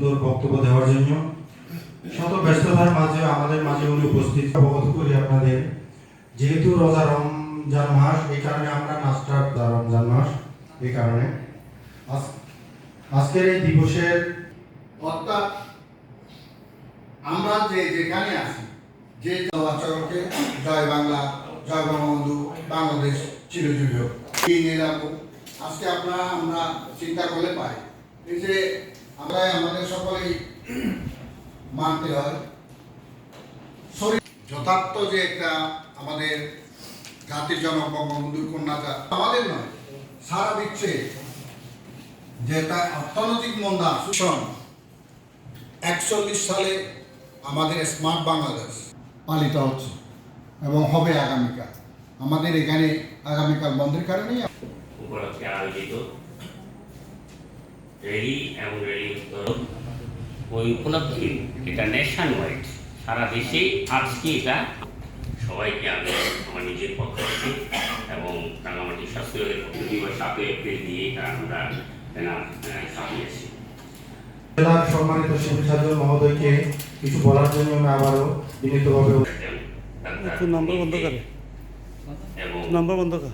সুন্দর বক্তব্য দেওয়ার জন্য শত ব্যস্ততার মাঝে আমাদের মাঝে উনি উপস্থিত। অবগত করি আপনাদের। যেহেতু রোজা রমজান মাস, এই কারণে আমরা নাস্তা রমজান মাস, এই কারণে। আজকের এই দিবসের অর্থাৎ আমরা যে যেখানে আছি, যে আচরণকে জয় বাংলা, জয় বঙ্গবন্ধু, বাংলাদেশ চিরজীবী এই নিরাপদ আজকে আপনারা, আমরা চিন্তা করলে পাই এই যে আমরা আমাদের সকলেই মানতে হয়। শরীর যথার্থ যে একটা আমাদের জাতির জনক বঙ্গবন্ধুর কন্যাটা আমাদের নয়, সারা বিশ্বে যে অর্থনৈতিক মন্দা শোষণ একচল্লিশ সালে আমাদের স্মার্ট বাংলাদেশ পালিত হচ্ছে এবং হবে আগামীকাল। আমাদের এখানে আগামীকাল বন্ধের কারণেই উপলক্ষে আয়োজিত রেলি এবং রেলি উত্তরণ ওই উপলক্ষে এটা নেশন ওয়াইড সারা দেশে আজকে এটা সবাইকে আমি আমার নিজের পক্ষ থেকে এবং রাঙামাটি শাস্ত্রীয় পক্ষ সাতই এপ্রিল দিয়ে এটা আমরা ছাপিয়েছি জেলার সম্মানিত শিবসাধু মহোদয়কে কিছু বলার জন্য আমি আবারও বিনীতভাবে নাম্বার বন্ধ করে। এবং নাম্বার বন্ধ কর।